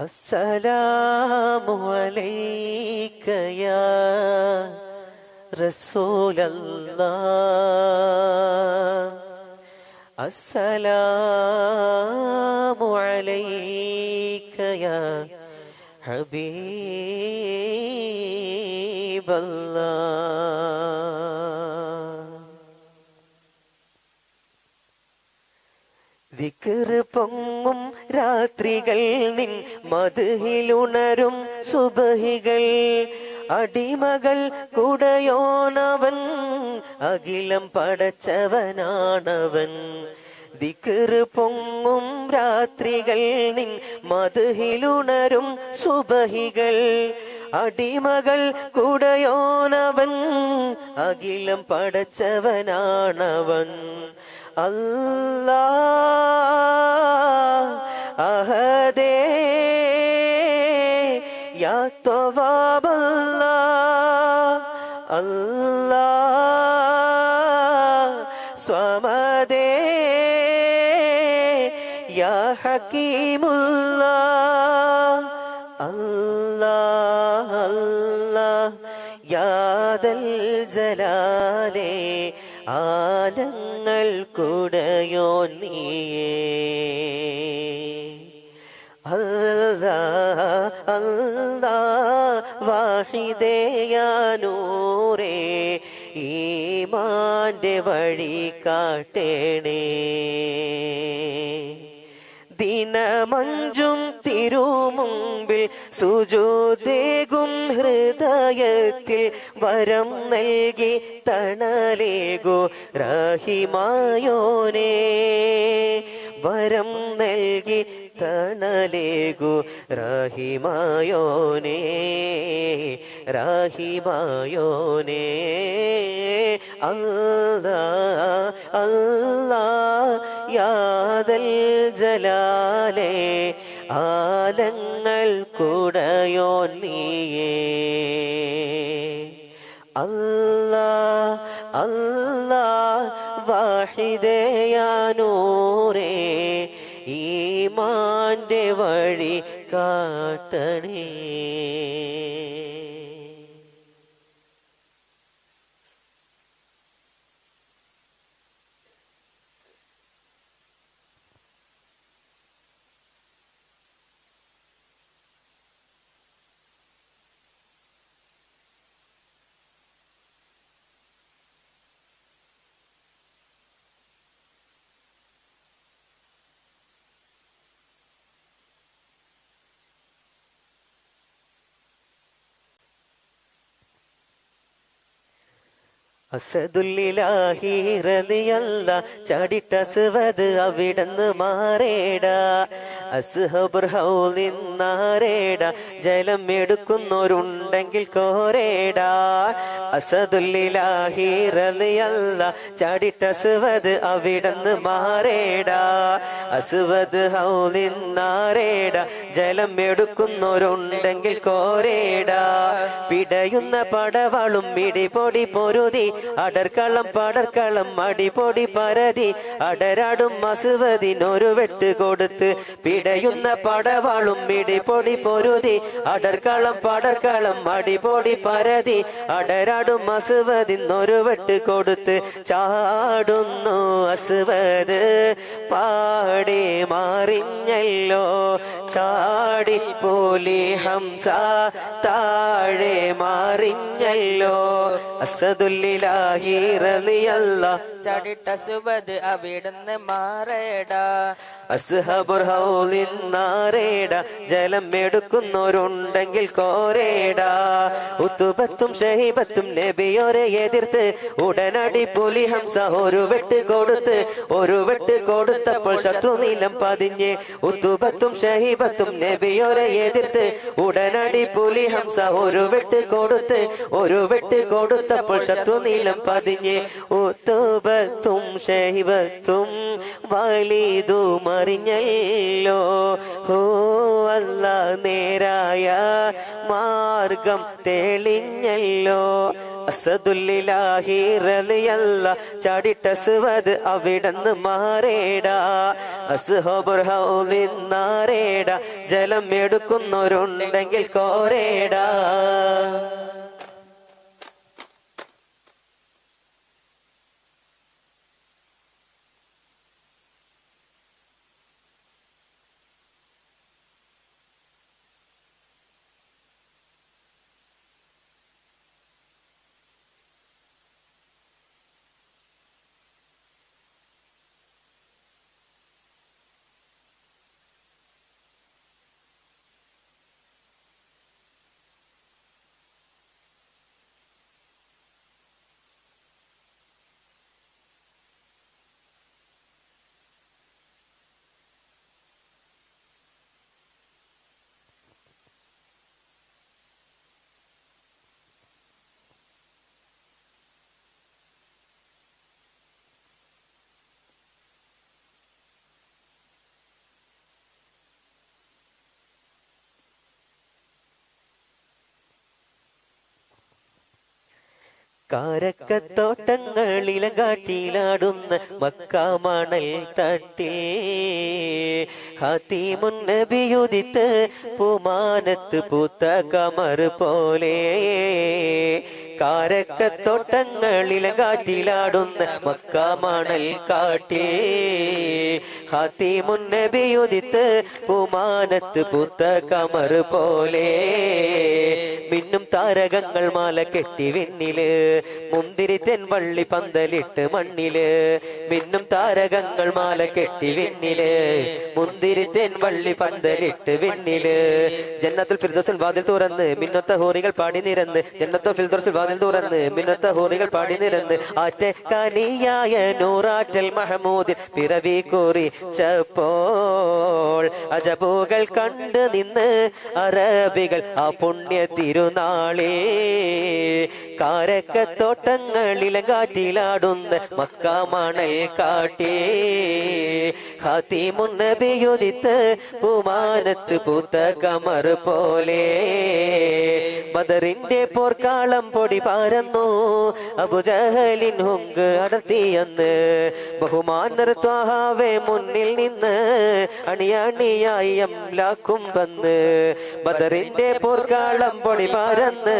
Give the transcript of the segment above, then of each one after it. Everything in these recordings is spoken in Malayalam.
അസലാമലൈക്കയ റസോലല്ല. അസലാമലൈക്കയ ഹബീബല്ല. ദിക്കൃപം രാത്രികൾ നിൻ മധുഹിലുണരും സുബഹികൾ. അടിമകൾ കുടയോനവൻ അഖിലം പടച്ചവനാണവൻ. ദിക്കറ് പൊങ്ങും രാത്രികൾ നിൻ മധുഹിലുണരും സുബഹികൾ. അടിമകൾ കുടയോനവൻ അഖിലം പടച്ചവനാണവൻ. അല്ലാ അഹദേ الله صمدي يا സ്വമദേ الله الله الله يا ذا ജലാലേ ആലങ്ങൾ കുടയോ നീയേ അല്ലാ അല്ലാ വാഹിദയാനൂരേ ഈമാന്റെ വഴി കാട്ടേണേ. ദിനമഞ്ചും തിരുമുമ്പിൽ സുജോദേകും ഹൃദയത്തിൽ വരം നൽകി തണലേകോ റഹിമായോനേ. വരം നൽകി തണലേകു റഹിമായോനേ റഹിമായോനേ അല്ലാ അല്ലാ യാദൽ ജലാലേ ആലങ്ങൾ കൂടയോ നീയേ. അല്ലാ അല്ലാ വാഹിദയാനൂരേ ഈമാന്റെ വഴി കാട്ടണേ. അസദുല്ലിലാഹി റളിയല്ല ചാടിട്ടസുവത് അവിടന്ന് മാറേട. അസുഹബുർഹൗലിന്നാരേട ജലം എടുക്കുന്നവരുണ്ടെങ്കിൽ കോരേട. അസദുല്ലാഹിറിയല്ല ചാടിട്ടസുവത് അവിടന്ന് മാറേട. അസുവത് ഹൗലിന്നാരേട ജലം എടുക്കുന്നവരുണ്ടെങ്കിൽ കോരേട. പിടയുന്ന പടവളും ഇടിപൊടി പൊരുതി അടർക്കളം പടർക്കളം അടിപൊടി പരതി അടരാടും മസുവതിനൊരു വെട്ട് കൊടുത്ത് പിടയുന്ന പടവളും ഇടിപൊടി പൊരുതി അടർക്കളം പടർക്കളം അടിപൊടി പരതി അടരാടും മസുവതിനൊരു വെട്ട് കൊടുത്ത് ചാടുന്നു അസുവത് പാടി മാറിഞ്ഞല്ലോ. ചാടി പോലി ഹംസ താഴെ മാറിഞ്ഞല്ലോ. അസദുല്ലാഹിറിയല്ല ചടിട്ട സുബത് അവിടുന്ന് മാറേട. അസ്ഹബുർ ജലം എടുക്കുന്നവരുണ്ടെങ്കിൽ കോരേടാ. ഉത്തുബത്തും ഷഹീബത്തും നബിയോരെ എതിർത്ത് ഉടനടി പുലി ഹംസ ഒരു വെട്ട് കൊടുത്ത് ഒരു വെട്ട് കൊടുത്തപ്പോൾ ശത്രു നീലം പതിഞ്ഞ് ഉത്തുബത്തും ഷഹീബത്തും നബിയോരെ എതിർത്ത് ഉടനടി പുലി ഹംസ ഒരു വെട്ട് കൊടുത്ത് ഒരു വെട്ട് കൊടുത്തപ്പോൾ ശത്രു നീലം പതിഞ്ഞ് ഉത്തുബത്തും ഷഹീബത്തും വലിതു മറിഞ്ഞല്ലോ ഹോ അല്ല നേരായ മാർഗം തെളിഞ്ഞല്ലോ. അസദുല്ലാഹിറലിയല്ല ചാടിട്ട സുവത് അവിടന്ന് മാറേടാ. അസ്ഹബുർ ഹൗലിന്നാറേടാ ജലം എടുക്കുന്നവരുണ്ടെങ്കിൽ കോരേടാ. കാരക്കത്തോട്ടങ്ങളിലങ്കാട്ടിയിലാടുന്ന മക്കാമണൽ തട്ടി ഹത്തീമുൻ നബിയുദിത്ത് പൂമാനത്ത് പൂത്ത കമർ പോലെ കാരക്കത്തോട്ടങ്ങളിലങ്കാറ്റിലാടുന്ന മക്കാമണൽ കാട്ടിൽ. ഹത്തീമുൻ നബിയുദിത്ത് പൂമാനത്ത് പുത്ത കമർ പോലെ. മിന്നും താരകങ്ങൾ മാല കെട്ടി വെണ്ണിൽ. മുന്തിരി തെൻവള്ളി പന്തലിട്ട് മണ്ണിൽ. മിന്നും താരകങ്ങൾ മാല കെട്ടി വെണ്ണിൽ. മുന്തിരി തെൻവള്ളി പന്തലിട്ട് വെണ്ണിൽ. ജന്നത്തുൽ ഫിർദോസിൽ വാതിൽ തുറന്ന് മിന്നത്ത ഹോറികൾ പാടി നിരന്ന് ജന്നത്തോ ഫിർദോസിൽ വാതിൽ തുറന്ന് മിനത്ത ഹോറികൾ പാടി നിരന്ന് ആറ്റ കനിയായ നൂറാറ്റൽ മഹമൂദിൻ പിറവി കുറിച്ചപ്പോൾ അജബുകൾ കണ്ട് നിന്ന് അറബികൾ ആ പുണ്യ തിരുനാളിൽ കാരക്കത്തോട്ടങ്ങളിലെ കാറ്റിലാടുന്ന മക്കാമണൽ കാട്ടേ. ഹാത്തിമുന്നബിയുദിത്ത് പൂമാനത്ത് പൂത്ത കമർ പോലെ. ബദറിന്റെ പോർക്കാളം പൊടി പാരന്നു. അബുജഹലിൻ ഹുങ്ക് അടർത്തിയെന്ന് ബഹുമാൻ നിർത്താവേ മുന്നിൽ നിന്ന് അണിയണിയായി അംലാക്കും വന്ന്. ബദറിന്റെ പോർക്കാളം പൊടി പരന്ന്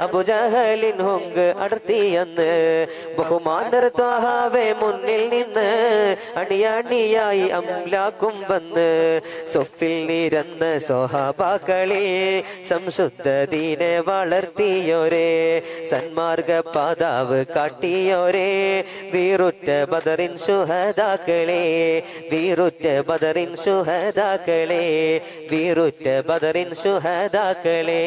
അബുജഹലിൻ ഹുങ്ക് അടർത്തിയെന്ന് ബഹുമാൻ നിർത്താവേ മുന്നിൽ നിന്ന് അണിയണിയായി അംലാക്കും വന്ന്. സൊഫിൽ നിരന്ന സോഹാബാക്കളിൽ സംശുദ്ധ ദീനെ വളർത്തിയോരേ. സന്മാർഗ പാതാവ് കാട്ടിയോരേ വീറുറ്റ ബദറിൻ സുഹദാക്കളെ വീറുറ്റ ബദറിൻ സുഹദാക്കളെ വീറുറ്റ ബദറിൻ സുഹദാക്കളെ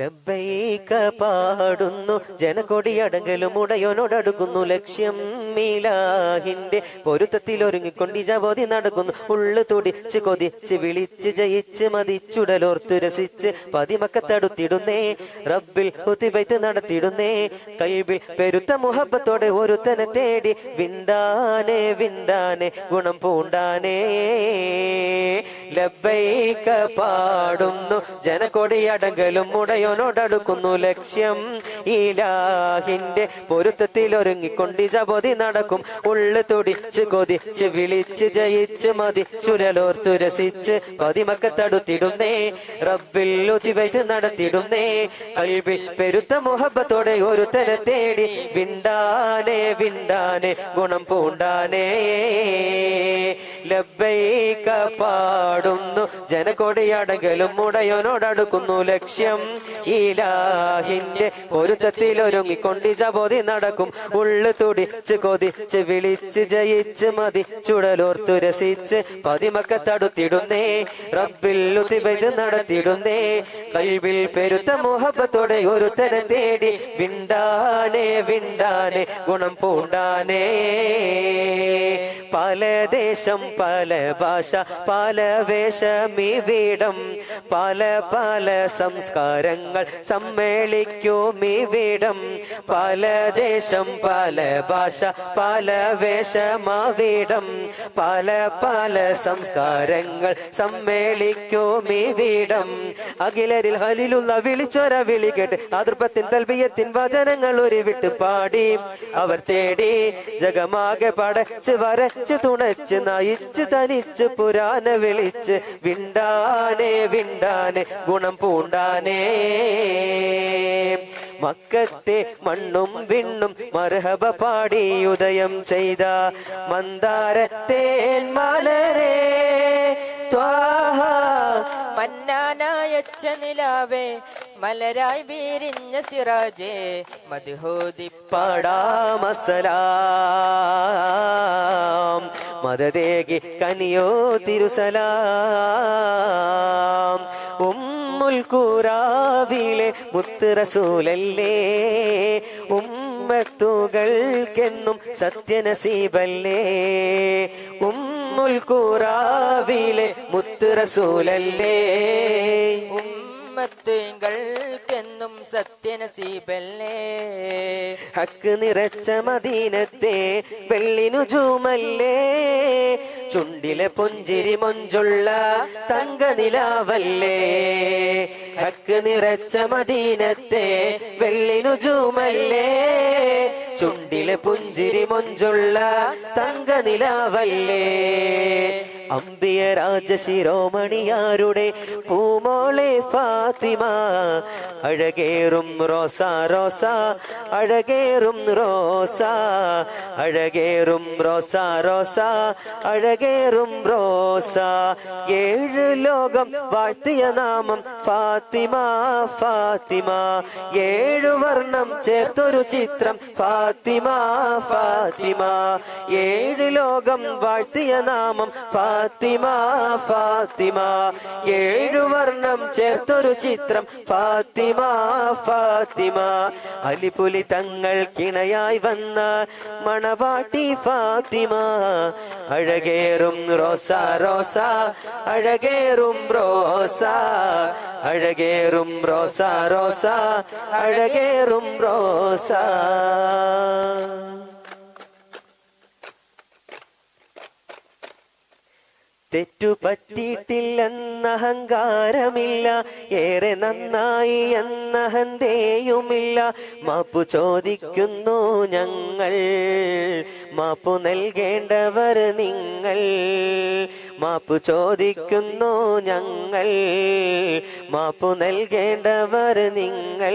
ലബ്ബൈക പാടുന്നു. ജനകൊടിയടങ്കലും ഉടയോനോടടുക്കുന്നു ലക്ഷ്യം മീലാഹിന്റെ പൊരുത്തത്തിൽ ഒരുങ്ങിക്കൊണ്ട് ജബോധി നടക്കുന്നു. ഉള്ളു തുടിച്ച് കൊതിച്ച് വിളിച്ച് ജയിച്ച് മതിച്ചുടലോർത്തു രസിച്ച് പതിമക്കത്തടുത്തിടുന്നേ. റബ്ബിൽ ഹുതിബൈത്ത് നടത്തിടുന്നേ. കൈബിൽ പെരുത്ത മുഹബത്തോടെ ഒരുത്തനെ തേടി വിണ്ടാനെ വിണ്ടാനെ ഗുണം പൂണ്ടാനേ. ലബ്ബൈക പാടുന്നു. ജനകൊടിയടങ്കലും ഉടയോനോടടുക്കുന്നു. ലക്ഷ്യം ഇലാഹിന്റെ പൊരുത്തത്തിൽ ഒരുങ്ങിക്കൊണ്ട് ജപതി നടക്കും. ഉള്ളു തുടിച്ച് കൊതിച്ച് വിളിച്ച് ജയിച്ച് മതി. ചുരലോർത്തു രസിച്ച് പതിമക്കത്തടുത്തിടുന്നേ റബ്ബിൽ ഉതിവൈത്ത് നടത്തിടുന്നേ. കൽവിൽ പെരുത്ത മുഹബത്തോടെ ഒരു തല തേടി. വിണ്ടാനെ വിണ്ടാനെ ഗുണം പൂണ്ടാനേ. ലബ്ബൈക പാടുന്നു. ജനകൊടിയടങ്കലും മുടയോനോടടുക്കുന്നു ലക്ഷ്യം. ഇലാഹിന്റെ പൊരുത്തത്തിൽ ഒരുങ്ങിക്കൊണ്ട് ജബോധി നടക്കും. ഉള്ളു തുടിച്ച് കൊതിച്ച് വിളിച്ച് ജയിച്ച് മതി. ചുടലോർത്തു രസിച്ച് പതിമക്ക തടുത്തിടുന്നേ. റബ്ബിൽ ഉതിബൈത് നടത്തിടുന്നേ. കൽവിൽ പെരുത്ത മുഹബത്തോടെ ഒരുത്തനെ തേടി. വിണ്ടാനെ വിണ്ടാനെ ഗുണം പൂണ്ടാനേ. പല ദേശം പല ഭാഷ പല വേഷമിവിടം പല പല സംസ്കാരങ്ങൾ സമ്മേളിക്കുമിവിടം. പല ദേശം പല ഭാഷ പല വേഷമാവിടം. പല പല സംസ്കാരങ്ങൾ സമ്മേളിക്കുമിവിടം. അഖിലരിൽ ഹലിലുള്ള വിളിച്ചൊര വിളി കേട്ട് അതൃപ്പത്തിൻ തൽബിയത്തിൻ വചനങ്ങൾ ഒരു വിട്ട് പാടി. അവർ തേടി ജഗമാകെ പടച്ച് വരച്ച് തുണച്ച് നയിച്ച് തനിച്ച് പുരാന വിളിച്ച് വിണ്ടാനെ വിണ്ടാനെ ഗുണം പൂണ്ടാനേ. മക്കത്തെ മണ്ണും വിണ്ണും മർഹബ പാടി ഉദയം ചെയ്ത മന്ദാരത്തേൻ മലരേ. മന്നാനായച്ച നിലാവേ മലരായി വീരിഞ്ഞ സിറാജേ മധുഹോദി പാടാമസലാം മദദേകി കനിയോ തിരുസലാം. ഉമ്മുൽ കൂറാവിലെ മുത്തുറസൂലല്ലേ. ഉമ്മത്തുകൾക്കെന്നും സത്യനസീബല്ലേ. ഉമ്മുൽ കൂറാവിലെ മുത്ത് റസൂലല്ലേ ഉമ്മത്തുകൾക്കെന്നും സത്യനസീബല്ലേ. ഹക്ക് നിറച്ച മദീനത്തെ വെള്ളിനു ചൂമല്ലേ ചുണ്ടിലെ പുഞ്ചിരി മൊഞ്ചുള്ള തങ്ക നിലാവല്ലേ ഹക്ക് നിറച്ച മദീനത്തെ വെള്ളിനു ചൂമല്ലേ ചുണ്ടിലെ പുഞ്ചിരി മൊഞ്ചുള്ള തങ്ക നിലാവല്ലേ അമ്പിയ രാജശിരോമണിയാരുടെ പൂമോളെ ഫാത്തിമ. അഴകേറും റോസ റോസ അഴകേറും റോസ. അഴകേറും റോസ റോസ അഴകേറും റോസ. ഏഴ് ലോകം വാഴ്ത്തിയ നാമം ഫാത്തിമ ഫാത്തിമ. ഏഴു വർണം ചേർത്തൊരു ചിത്രം ഫാത്തിമ ഫാത്തിമ. ഏഴ് ലോകം വാഴ്ത്തിയ നാമം ഫാത്തിമ ഫാത്തിമ. ഏഴു വർണം ചേർത്തൊരു ചിത്രം. ഫാത്തിമ ഫാത്തിമ. അലിപുലി തങ്ങൾ കിണയായി വന്ന മണവാട്ടി ഫാത്തിമ. അഴകേറും റോസ റോസ. അഴകേറും റോസ. അഴകേറും റോസ റോസ. അഴകേറും റോസ. തെറ്റുപറ്റിയിട്ടില്ലെന്ന അഹങ്കാരമില്ല. ഏറെ നന്നായി എന്ന ഹന്തേയുമില്ല മാപ്പു ചോദിക്കുന്നു ഞങ്ങൾ. മാപ്പു നൽകേണ്ടവർ നിങ്ങൾ. മാപ്പു ചോദിക്കുന്നു ഞങ്ങൾ. മാപ്പു നൽകേണ്ടവർ നിങ്ങൾ.